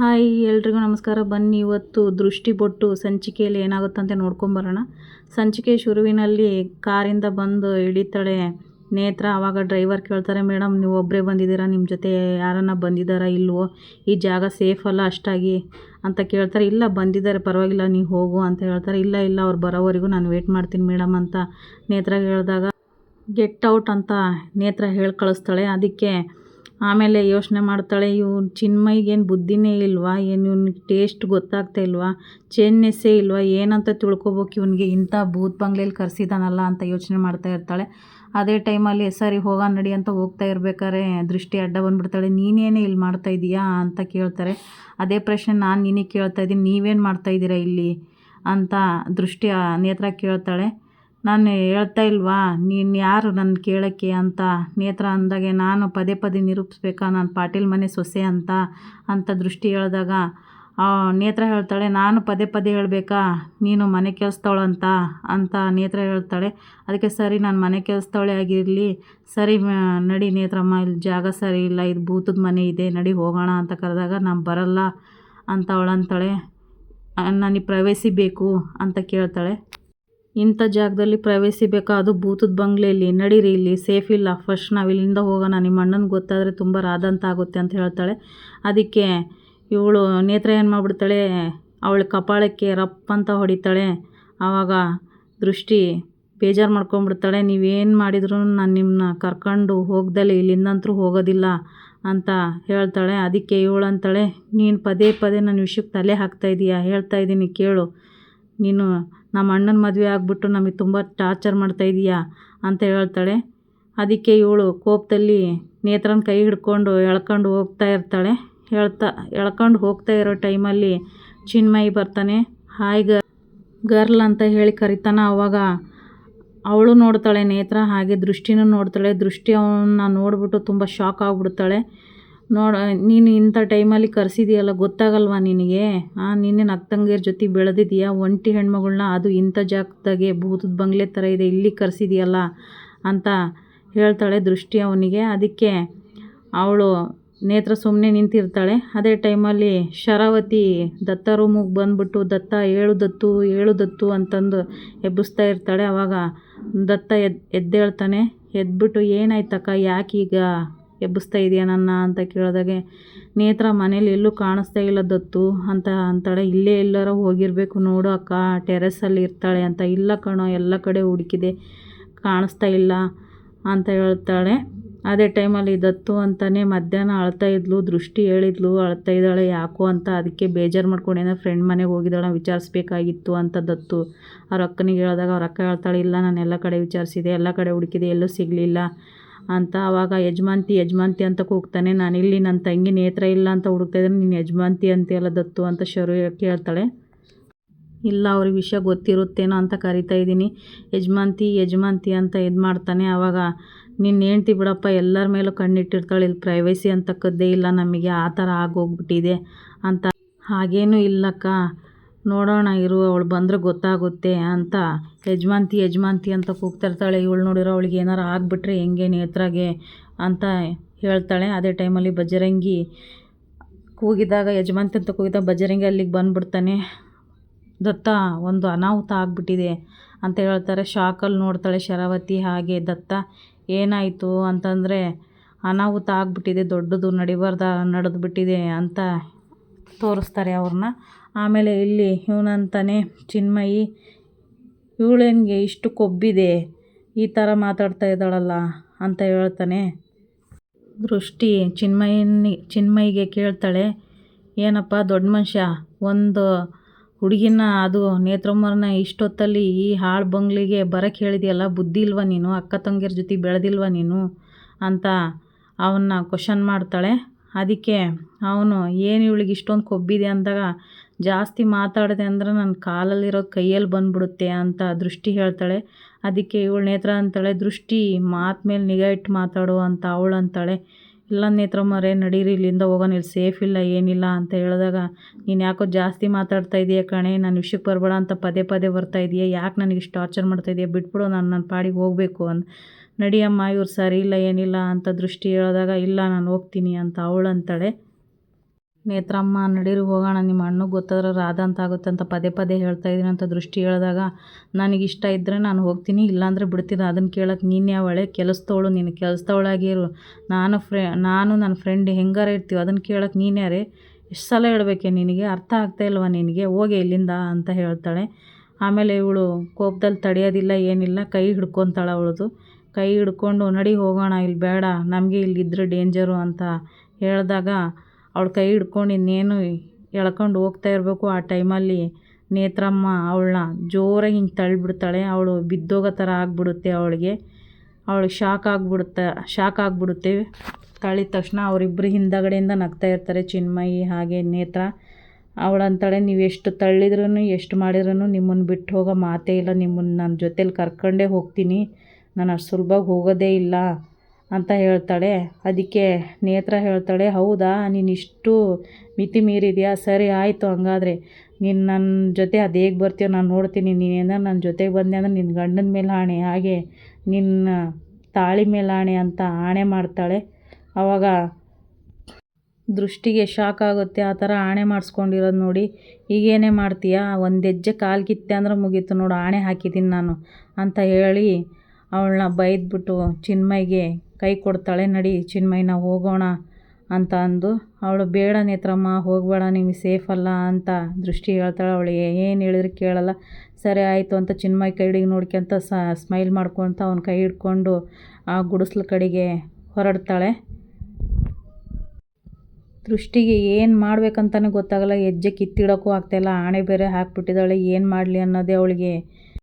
Hi, ಎಲ್ರಿಗೂ ನಮಸ್ಕಾರ. ಬನ್ನಿ ಇವತ್ತು ದೃಷ್ಟಿ ಬೊಟ್ಟು ಸಂಚಿಕೆಯಲ್ಲಿ ಏನಾಗುತ್ತಂತೆ ನೋಡ್ಕೊಂಬರೋಣ ಸಂಚಿಕೆ ಶುರುವಿನಲ್ಲಿ ಕಾರಿಂದ ಬಂದು ಇಳಿತಾಳೆ ನೇತ್ರ ಆವಾಗ ಡ್ರೈವರ್ ಕೇಳ್ತಾರೆ ಮೇಡಮ್ ನೀವು ಒಬ್ಬರೇ ಬಂದಿದ್ದೀರಾ? ನಿಮ್ಮ ಜೊತೆ ಯಾರನ್ನ ಬಂದಿದ್ದಾರಾ? ಇಲ್ವೋ? ಈ ಜಾಗ ಸೇಫ್ ಅಲ್ಲ ಅಷ್ಟಾಗಿ? ಅಂತ ಕೇಳ್ತಾರೆ. ಇಲ್ಲ, ಬಂದಿದ್ದಾರೆ, ಪರವಾಗಿಲ್ಲ, ನೀವು ಹೋಗು ಅಂತ ಹೇಳ್ತಾರೆ. ಇಲ್ಲ ಇಲ್ಲ, ಅವ್ರು ಬರೋವರೆಗೂ ನಾನು ವೇಟ್ ಮಾಡ್ತೀನಿ ಮೇಡಮ್ ಅಂತ ನೇತ್ರ ಹೇಳಿದಾಗ, ಗೆಟ್ ಔಟ್ ಅಂತ ನೇತ್ರ ಹೇಳಿ ಕಳಿಸ್ತಾಳೆ ಅದಕ್ಕೆ ಆಮೇಲೆ ಯೋಚನೆ ಮಾಡ್ತಾಳೆ, ಇವ್ನು ಚಿನ್ಮಯ್ಗೇನು ಬುದ್ಧಿನೇ ಇಲ್ವಾ, ಏನು ಇವ್ನಿಗೆ ಟೇಸ್ಟ್ ಗೊತ್ತಾಗ್ತಾ ಇಲ್ವಾ ಚೆನ್ನೆಸ್ಸೇ ಇಲ್ವಾ, ಏನಂತ ತಿಳ್ಕೊಬೇಕು, ಇವನಿಗೆ ಇಂಥ ಭೂತ್ ಬಂಗ್ಲೆಯಲ್ಲಿ ಕರೆಸಿದಾನಲ್ಲ ಅಂತ ಯೋಚನೆ ಮಾಡ್ತಾ ಇರ್ತಾಳೆ. ಅದೇ ಟೈಮಲ್ಲಿ, ಸರಿ ಹೋಗ, ನಡಿ ಅಂತ ಹೋಗ್ತಾ ಇರ್ಬೇಕಾದ್ರೆ ದೃಷ್ಟಿ ಅಡ್ಡ ಬಂದುಬಿಡ್ತಾಳೆ. ನೀನೇನೇ ಇಲ್ಲಿ ಮಾಡ್ತಾ ಇದೀಯಾ ಅಂತ ಕೇಳ್ತಾರೆ. ಅದೇ ಪ್ರಶ್ನೆ ನಾನು ನಿನಗೆ ಕೇಳ್ತಾ ಇದ್ದೀನಿ ನೀವೇನು ಮಾಡ್ತಾ ಇದ್ದೀರಾ ಇಲ್ಲಿ? ಅಂತ ದೃಷ್ಟಿ ನೇತ್ರ ಕೇಳ್ತಾಳೆ. ನಾನು ಹೇಳ್ತಾ ಇಲ್ವಾ? ನೀನು ಯಾರು ನನ್ನ ಕೇಳೋಕ್ಕೆ ಅಂತ? ನೇತ್ರ ಅಂದಾಗೆ ನಾನು ಪದೇ ಪದೇ ನಿರೂಪಿಸ್ಬೇಕಾ? ನಾನು ಪಾಟೀಲ್ ಮನೆ ಸೊಸೆ ಅಂತ ಅಂತ ದೃಷ್ಟಿ ಹೇಳಿದಾಗ ನೇತ್ರ ಹೇಳ್ತಾಳೆ, ನಾನು ಪದೇ ಪದೇ ಹೇಳಬೇಕಾ? ನೀನು ಮನೆ ಕೆಲಸದವಳು ಅಂತ ಅಂತ ನೇತ್ರ ಹೇಳ್ತಾಳೆ. ಅದಕ್ಕೆ ಸರಿ, ನಾನು ಮನೆ ಕೆಲಸದವಳೆ ಆಗಿರಲಿ. ಸರಿ ನಡಿ ನೇತ್ರಮ್ಮ, ಇಲ್ಲಿ ಜಾಗ ಸರಿ ಇಲ್ಲ, ಇದು ಭೂತದ ಮನೆ ಇದೆ, ನಡಿ ಹೋಗೋಣ ಅಂತ ಕರೆದಾಗ, ನಾನು ಬರಲ್ಲ ಅಂತ ಅವಳಂತಾಳೆ. ನನಗೆ ಪ್ರವೇಶಿ ಬೇಕು ಅಂತ ಕೇಳ್ತಾಳೆ. ಇಂಥ ಜಾಗದಲ್ಲಿ ಪ್ರೈವೇಸಿ ಬೇಕಾ? ಅದು ಭೂತದ ಬಂಗ್ಲೆಯಲ್ಲಿ ನಡೀರಿ ಇಲ್ಲಿ. ಸೇಫ್ ಇಲ್ಲ. ಫಸ್ಟ್ ನಾವು ಇಲ್ಲಿಂದ ಹೋಗೋಣ. ನಿಮ್ಮ ಅಣ್ಣನಿಗೆ ಗೊತ್ತಾದರೆ ತುಂಬ ರಾದಂತ ಆಗುತ್ತೆ ಅಂತ ಹೇಳ್ತಾಳೆ. ಅದಕ್ಕೆ ಇವಳು ನೇತ್ರ ಏನು ಮಾಡಿಬಿಡ್ತಾಳೆ? ಅವಳ ಕಪಾಳಕ್ಕೆ ರಪ್ಪ ಅಂತ ಹೊಡಿತಾಳೆ. ಆವಾಗ ದೃಷ್ಟಿ ಬೇಜಾರು ಮಾಡ್ಕೊಂಡ್ಬಿಡ್ತಾಳೆ. ನೀವೇನು ಮಾಡಿದ್ರು ನಾನು ನಿಮ್ಮನ್ನ ಕರ್ಕೊಂಡು ಹೋಗ್ದಲೆ ಇಲ್ಲಿಂದಂತೂ ಹೋಗೋದಿಲ್ಲ ಅಂತ ಹೇಳ್ತಾಳೆ. ಅದಕ್ಕೆ ಇವಳು ಅಂತಾಳೆ, ನೀನು ಪದೇ ಪದೇ ನನ್ನ ವಿಷಯಕ್ಕೆ ತಲೆ ಹಾಕ್ತಾಯಿದ್ದೀಯಾ ಹೇಳ್ತಾ ಇದ್ದೀನಿ ಕೇಳು. ನೀನು ನಮ್ಮ ಅಣ್ಣನ ಮದುವೆ ಆಗಿಬಿಟ್ಟು ನಮಗೆ ತುಂಬ ಟಾರ್ಚರ್ ಮಾಡ್ತಾಯಿದ್ದೀಯಾ ಅಂತ ಹೇಳ್ತಾಳೆ. ಅದಕ್ಕೆ ಇವಳು ಕೋಪದಲ್ಲಿ ನೇತ್ರನ ಕೈ ಹಿಡ್ಕೊಂಡು ಎಳ್ಕೊಂಡು ಹೋಗ್ತಾ ಇರ್ತಾಳೆ. ಹೇಳ್ತಾ, ಎಳ್ಕೊಂಡು ಹೋಗ್ತಾ ಇರೋ ಟೈಮಲ್ಲಿ ಚಿನ್ಮಯಿ ಬರ್ತಾನೆ. ಹಾಯ್ ಗರ್, ಗರ್ಲ್ ಅಂತ ಹೇಳಿ ಕರಿತಾನೆ ಅವಾಗ ಅವಳು ನೋಡ್ತಾಳೆ ನೇತ್ರ, ಹಾಗೆ ದೃಷ್ಟಿನೂ ನೋಡ್ತಾಳೆ. ದೃಷ್ಟಿ ಅವನ್ನ ನೋಡಿಬಿಟ್ಟು ತುಂಬ ಶಾಕ್ ಆಗಿಬಿಡ್ತಾಳೆ. ನೋಡ, ನೀನು ಇಂಥ ಟೈಮಲ್ಲಿ ಕರೆಸಿದೀಯಲ್ಲ, ಗೊತ್ತಾಗಲ್ವಾ ನಿನಗೆ? ಆ, ನಿನ್ನೆ ಅಕ್ಕ ಜೊತೆ ಬೆಳೆದಿದೀಯಾ? ಒಂಟಿ ಹೆಣ್ಮಗಳನ್ನ ಅದು ಇಂಥ ಜಾಗದಾಗೆ ಭೂತದ ಬಂಗ್ಲೆ ಥರ ಇದೆ, ಇಲ್ಲಿ ಕರೆಸಿದೀಯಲ್ಲ ಅಂತ ಹೇಳ್ತಾಳೆ ದೃಷ್ಟಿ ಅವನಿಗೆ. ಅದಕ್ಕೆ ಅವಳು ನೇತ್ರ ಸುಮ್ಮನೆ ನಿಂತಿರ್ತಾಳೆ. ಅದೇ ಟೈಮಲ್ಲಿ ಶರಾವತಿ ದತ್ತ ರೂಮಿಗೆ ಬಂದ್ಬಿಟ್ಟು, ದತ್ತ, ಏಳು ದತ್ತು ಏಳು ದತ್ತು ಅಂತಂದು ಎಬ್ಬಿಸ್ತಾ ಇರ್ತಾಳೆ. ಆವಾಗ ದತ್ತ ಎದ್ದು ಎದ್ದೇಳ್ತಾನೆ. ಎದ್ಬಿಟ್ಟು, ಏನಾಯ್ತಕ್ಕ, ಯಾಕೀಗ? ಎಬ್ಬಿಸ್ತಾ ಇದೆಯಾ ನನ್ನ ಅಂತ ಕೇಳಿದಾಗೆ, ನೇತ್ರ, ಮನೇಲಿ ಎಲ್ಲೂ ಕಾಣಿಸ್ತಾ ಇಲ್ಲ ದತ್ತು. ಅಂತ, ಅಂತಾಳೆ, ಇಲ್ಲೇ ಎಲ್ಲಾರ ಹೋಗಿರಬೇಕು ನೋಡು ಅಕ್ಕ, ಟೆರೆಸಲ್ಲಿ ಇರ್ತಾಳೆ ಅಂತ. ಇಲ್ಲ ಕಣೋ, ಎಲ್ಲ ಕಡೆ ಹುಡುಕಿದೆ, ಕಾಣಿಸ್ತಾ ಇಲ್ಲ ಅಂತ ಹೇಳ್ತಾಳೆ. ಅದೇ ಟೈಮಲ್ಲಿ ದತ್ತು ಅಂತಲೇ ಮಧ್ಯಾಹ್ನ ಅಳ್ತಾ ಇದ್ಲು, ದೃಷ್ಟಿ ಹೇಳಿದ್ಲು, ಅಳ್ತಾ ಇದ್ದಾಳೆ ಯಾಕೋ ಅಂತ. ಅದಕ್ಕೆ ಬೇಜಾರು ಮಾಡ್ಕೊಂಡು ಫ್ರೆಂಡ್ ಮನೆಗೆ ಹೋಗಿದ್ದಾಳೆ ವಿಚಾರಿಸ್ಬೇಕಾಗಿತ್ತು ಅಂತ ದತ್ತು. ಅವ್ರ ಅಕ್ಕನಿಗೆ ಹೇಳಿದಾಗ, ಅವ್ರ ಅಕ್ಕ ಹೇಳ್ತಾಳೆ, ಇಲ್ಲ ನಾನು ಎಲ್ಲ ಕಡೆ ವಿಚಾರಿಸಿದೆ, ಎಲ್ಲ ಕಡೆ ಹುಡುಕಿದೆ, ಎಲ್ಲೂ ಸಿಗಲಿಲ್ಲ. ಅಂತ ಆವಾಗ ಯಜಮಾನ್ತಿ ಯಜಮಾನ್ತಿ ಅಂತ ಕೂಗ್ತಾನೆ ಇಲ್ಲಿ ನನ್ನ ತಂಗಿ ನೇತ್ರ ಇಲ್ಲ ಅಂತ ಹುಡುಕ್ತಾಯಿದ್ರೆ ನೀನು ಅಂತ ಅಂತೀಯಲ್ಲ ದತ್ತು ಅಂತ ಶರು ಕೇಳ್ತಾಳೆ. ಇಲ್ಲ, ಅವ್ರಿಗೆ ವಿಷಯ ಗೊತ್ತಿರುತ್ತೇನೋ ಅಂತ ಕರಿತಾ ಇದ್ದೀನಿ. ಯಜಮಾನ್ತಿ ಯಜಮಾನ್ತಿ ಅಂತ ಇದು ಮಾಡ್ತಾನೆ. ಅವಾಗ ನಿನ್ನ ಹೇಳ್ತಿ ಬಿಡಪ್ಪ, ಎಲ್ಲರ ಮೇಲೂ ಕಣ್ಣಿಟ್ಟಿರ್ತಾಳೆ, ಇಲ್ಲಿ ಪ್ರೈವಸಿ ಅಂತಕ್ಕದ್ದೇ ಇಲ್ಲ, ನಮಗೆ ಆ ಥರ ಆಗೋಗ್ಬಿಟ್ಟಿದೆ ಅಂತ. ಹಾಗೇನೂ ಇಲ್ಲಕ್ಕ. ನೋಡೋಣ ಇರು, ಅವಳು ಬಂದರೆ ಗೊತ್ತಾಗುತ್ತೆ ಅಂತ. ಯಜಮಾಂತಿ ಯಜಮಾಂತಿ ಅಂತ ಕೂಗ್ತಿರ್ತಾಳೆ. ಇವಳು ನೋಡಿರೋ ಅವಳಿಗೆ ಏನಾರು ಆಗಿಬಿಟ್ರೆ ಹೆಂಗೆ ನೇತ್ರಾಗೆ ಅಂತ ಹೇಳ್ತಾಳೆ. ಅದೇ ಟೈಮಲ್ಲಿ ಬಜರಂಗಿ ಕೂಗಿದಾಗ ಯಜಮಾಂತಿ ಅಂತ ಕೂಗಿದಾಗ ಬಜರಂಗಿ ಅಲ್ಲಿಗೆ ಬಂದುಬಿಡ್ತಾನೆ. ದತ್ತ, ಒಂದು ಅನಾಹುತ ಆಗಿಬಿಟ್ಟಿದೆ ಅಂತ ಹೇಳ್ತಾರೆ. ಶಾಕಲ್ಲಿ ನೋಡ್ತಾಳೆ ಶರಾವತಿ ಹಾಗೆ. ದತ್ತ, ಏನಾಯಿತು ಅಂತಂದರೆ ಅನಾಹುತ ಆಗಿಬಿಟ್ಟಿದೆ, ದೊಡ್ಡದು ನಡಿಬಾರ್ದ, ನಡೆದುಬಿಟ್ಟಿದೆ ಅಂತ ತೋರಿಸ್ತಾರೆ ಅವ್ರನ್ನ. ಆಮೇಲೆ ಇಲ್ಲಿ ಇವನಂತಾನೆ ಚಿನ್ಮಯಿ, ಇವಳೇನಿಗೆ ಇಷ್ಟು ಕೊಬ್ಬಿದೆ? ಈ ಥರ ಮಾತಾಡ್ತಾ ಇದ್ದಾಳಲ್ಲ ಅಂತ ಹೇಳ್ತಾನೆ. ದೃಷ್ಟಿ ಚಿನ್ಮಯನಿ ಚಿನ್ಮಯಿಗೆ ಕೇಳ್ತಾಳೆ, ಏನಪ್ಪ ದೊಡ್ಡ ಮನುಷ್ಯ, ಒಂದು ಹುಡುಗಿನ ಅದು ನೇತ್ರಮ್ಮರನ್ನ ಇಷ್ಟೊತ್ತಲ್ಲಿ ಈ ಹಾಳು ಬಂಗ್ಲಿಗೆ ಬರಕ್ಕೆ ಹೇಳಿದೆಯಲ್ಲ, ಬುದ್ಧಿ ಇಲ್ವಾ ನೀನು? ಅಕ್ಕ ತಂಗಿಯರ ಜೊತೆ ಬೆಳೆದಿಲ್ವ ನೀನು? ಅಂತ ಅವನ್ನ ಕ್ವಶನ್ ಮಾಡ್ತಾಳೆ. ಅದಕ್ಕೆ ಅವನು, ಏನು ಇವಳಿಗೆ ಇಷ್ಟೊಂದು ಕೊಬ್ಬಿದೆ? ಅಂದಾಗ ಜಾಸ್ತಿ ಮಾತಾಡಿದೆ ಅಂದ್ರೆ ನನ್ನ ಕಾಲಲ್ಲಿರೋ ಕೈಯಲ್ಲಿ ಬಂದುಬಿಡುತ್ತೆ ಅಂತ ದೃಷ್ಟಿ ಹೇಳ್ತಾಳೆ. ಅದಕ್ಕೆ ಇವಳು ನೇತ್ರ ಅಂತಾಳೆ, ದೃಷ್ಟಿ, ಮಾತು ಮೇಲೆ ನಿಗಾ ಇಟ್ಟು ಮಾತಾಡು ಅಂತ ಅವಳು ಅಂತಾಳೆ. ಇಲ್ಲ ನೇತ್ರ ಮರೆ, ನಡೀರಿ, ಇಲ್ಲಿಂದ ಹೋಗೋಣ ಇಲ್ಲಿ ಸೇಫ್ ಇಲ್ಲ, ಏನಿಲ್ಲ ಅಂತ ಹೇಳಿದಾಗ, ನೀನು ಯಾಕೋ ಜಾಸ್ತಿ ಮಾತಾಡ್ತಾ ಇದೆಯಾ ಕಣೆ, ನಾನು ವಿಷಯಕ್ಕೆ ಬರಬೇಡ ಅಂತ ಪದೇ ಪದೇ ಬರ್ತಾ ಇದೆಯಾ, ಯಾಕೆ ನನಗೆ ಇಷ್ಟು ಟಾರ್ಚರ್ ಮಾಡ್ತಾ ಇದೆಯಾ, ಬಿಟ್ಬಿಡು, ನಾನು ನನ್ನ ಪಾಡಿಗೆ ಹೋಗಬೇಕು ಅಂತ ನಡಿಯಮ್ಮ ಇವ್ರು ಸರಿ ಇಲ್ಲ, ಏನಿಲ್ಲ ಅಂತ ದೃಷ್ಟಿ ಹೇಳಿದಾಗ, ಇಲ್ಲ, ನಾನು ಹೋಗ್ತೀನಿ ಅಂತ ಅವಳು ಅಂತಾಳೆ. ನೇತ್ರಮ್ಮ, ನಡೀರಿ ಹೋಗೋಣ. ನಿಮ್ಮ ಅಣ್ಣಗೆ ಗೊತ್ತಾದ್ರೆ ರಾಧ ಅಂತ ಆಗುತ್ತೆ ಅಂತ ಪದೇ ಪದೇ ಹೇಳ್ತಾ ಇದ್ದೀನಿ ಅಂತ ದೃಷ್ಟಿ ಹೇಳಿದಾಗ ನನಗೆ ಇಷ್ಟ ಇದ್ದರೆ ನಾನು ಹೋಗ್ತೀನಿ, ಇಲ್ಲಾಂದರೆ ಬಿಡ್ತೀನಿ ಅದನ್ನು ಕೇಳೋಕೆ ನೀನು ಯಾವಳೆ ಕೆಲಸದವಳು? ನೀನು ಕೆಲಸದವಳಾಗಿರು ನಾನು ಫ್ರೆ, ನಾನು ನನ್ನ ಫ್ರೆಂಡ್ ಹೆಂಗಾರ ಇರ್ತೀವಿ? ಅದನ್ನು ಕೇಳೋಕೆ ನೀನು ಯಾರೇ? ಎಷ್ಟು ಸಲ ಹೇಳ್ಬೇಕೆ? ನಿನಗೆ ಅರ್ಥ ಆಗ್ತಾ ಇಲ್ವಾ? ನಿನಗೆ ಹೋಗಿ ಇಲ್ಲಿಂದ ಅಂತ ಹೇಳ್ತಾಳೆ. ಆಮೇಲೆ ಇವಳು ಕೋಪದಲ್ಲಿ ತಡೆಯೋದಿಲ್ಲ, ಏನಿಲ್ಲ. ಕೈ ಹಿಡ್ಕೊತಾಳೆ ಅವಳದು. ಕೈ ಹಿಡ್ಕೊಂಡು, ನಡಿ ಹೋಗೋಣ ಇಲ್ಲಿ ಬೇಡ. ನಮಗೆ ಇಲ್ಲಿದ್ದರೆ ಡೇಂಜರು ಅಂತ ಹೇಳಿದಾಗ ಅವಳ ಕೈ ಹಿಡ್ಕೊಂಡು ಇನ್ನೇನು ಎಳ್ಕೊಂಡು ಹೋಗ್ತಾ ಇರಬೇಕು ಆ ಟೈಮಲ್ಲಿ. ನೇತ್ರಮ್ಮ ಅವಳನ್ನ ಜೋರಾಗಿ ಹಿಂಗೆ ತಳ್ಳಿಬಿಡ್ತಾಳೆ. ಅವಳು ಬಿದ್ದೋಗೋ ಥರ ಆಗಿಬಿಡುತ್ತೆ ಅವಳಿಗೆ. ಅವಳಿಗೆ ಶಾಕ್ ಆಗಿಬಿಡುತ್ತೆ ಶಾಕ್ ಆಗಿಬಿಡುತ್ತೆ. ತಳ್ಳಿದ ತಕ್ಷಣ ಅವರಿಬ್ಬರು ಹಿಂದಗಡೆಯಿಂದ ನಗ್ತಾ ಇರ್ತಾರೆ, ಚಿನ್ಮಯಿ ಹಾಗೆ ನೇತ್ರ. ಅವಳು ಅಂತಾಳೆ ನೀವು ಎಷ್ಟು ತಳ್ಳಿದ್ರೂ ಎಷ್ಟು ಮಾಡಿದ್ರೂ ನಿಮ್ಮನ್ನು ಬಿಟ್ಟು ಹೋಗೋ ಮಾತೇ ಇಲ್ಲ. ನಿಮ್ಮನ್ನು ನನ್ನ ಜೊತೇಲಿ ಕರ್ಕೊಂಡೇ ಹೋಗ್ತೀನಿ. ನಾನು ಅಷ್ಟು ಸುಲಭವಾಗಿ ಹೋಗೋದೇ ಇಲ್ಲ. ಅಂತ ಹೇಳ್ತಾಳೆ. ಅದಕ್ಕೆ ನೇತ್ರ ಹೇಳ್ತಾಳೆ, ಹೌದಾ, ನೀನು ಇಷ್ಟು ಮಿತಿ ಮೀರಿದೆಯಾ? ಸರಿ, ಆಯಿತು, ಹಂಗಾದ್ರೆ. ನೀನು ನನ್ನ ಜೊತೆ ಅದು ಹೇಗೆ ಬರ್ತೀಯೋ ನಾನು ನೋಡ್ತೀನಿ. ನೀನೇನಾರು ನನ್ನ ಜೊತೆಗೆ ಬಂದೆ ಅಂದರೆ ನಿನ್ನ ಗಂಡನ ಮೇಲೆ ಆಣೆ, ಹಾಗೆ ನಿನ್ನ ತಾಳಿ ಮೇಲೆ ಆಣೆ ಅಂತ ಆಣೆ ಮಾಡ್ತಾಳೆ. ಆವಾಗ ದೃಷ್ಟಿಗೆ ಶಾಕ್ ಆಗುತ್ತೆ. ಆ ಥರ ಆಣೆ ಮಾಡಿಸ್ಕೊಂಡಿರೋದು ನೋಡಿ ಈಗೇನೇ ಮಾಡ್ತೀಯಾ? ಒಂದು ಹೆಜ್ಜೆ ಕಾಲು ಕಿತ್ತೆ ಅಂದ್ರೆ ಮುಗೀತು ನೋಡು, ಆಣೆ ಹಾಕಿದ್ದೀನಿ ನಾನು ಅಂತ ಹೇಳಿ ಅವಳನ್ನ ಬೈದ್ಬಿಟ್ಟು, ಚಿನ್ಮಯ್ಗೆ ಕೈ ಕೊಡ್ತಾಳೆ ನಡಿ ಚಿನ್ಮೈನ ಹೋಗೋಣ ಅಂತ ಅಂದು, ಅವಳು ಬೇಡ ನೇತ್ರಮ್ಮ ಹೋಗಬೇಡ, ನಿಮಗೆ ಸೇಫ್ ಅಲ್ಲ ಅಂತ ದೃಷ್ಟಿ ಹೇಳ್ತಾಳೆ. ಅವಳಿಗೆ ಏನು ಹೇಳಿದ್ರು ಕೇಳಲ್ಲ. ಸರಿ ಆಯಿತು ಅಂತ ಚಿನ್ಮಯ್ ಕೈಡಿಗೆ ನೋಡ್ಕೊಂತ ಸ್ಮೈಲ್ ಮಾಡ್ಕೊತ ಅವ್ನ ಕೈ ಹಿಡ್ಕೊಂಡು ಆ ಗುಡಿಸ್ಲ ಕಡೆಗೆ ಹೊರಡ್ತಾಳೆ. ದೃಷ್ಟಿಗೆ ಏನು ಮಾಡ್ಬೇಕಂತಲೇ ಗೊತ್ತಾಗಲ್ಲ. ಹೆಜ್ಜೆ ಕಿತ್ತಿಡೋಕ್ಕೂ ಆಗ್ತಾಯಿಲ್ಲ ಆಣೆ ಬೇರೆ ಹಾಕ್ಬಿಟ್ಟಿದ್ದಾಳೆ. ಏನು ಮಾಡಲಿ ಅನ್ನೋದೇ ಅವಳಿಗೆ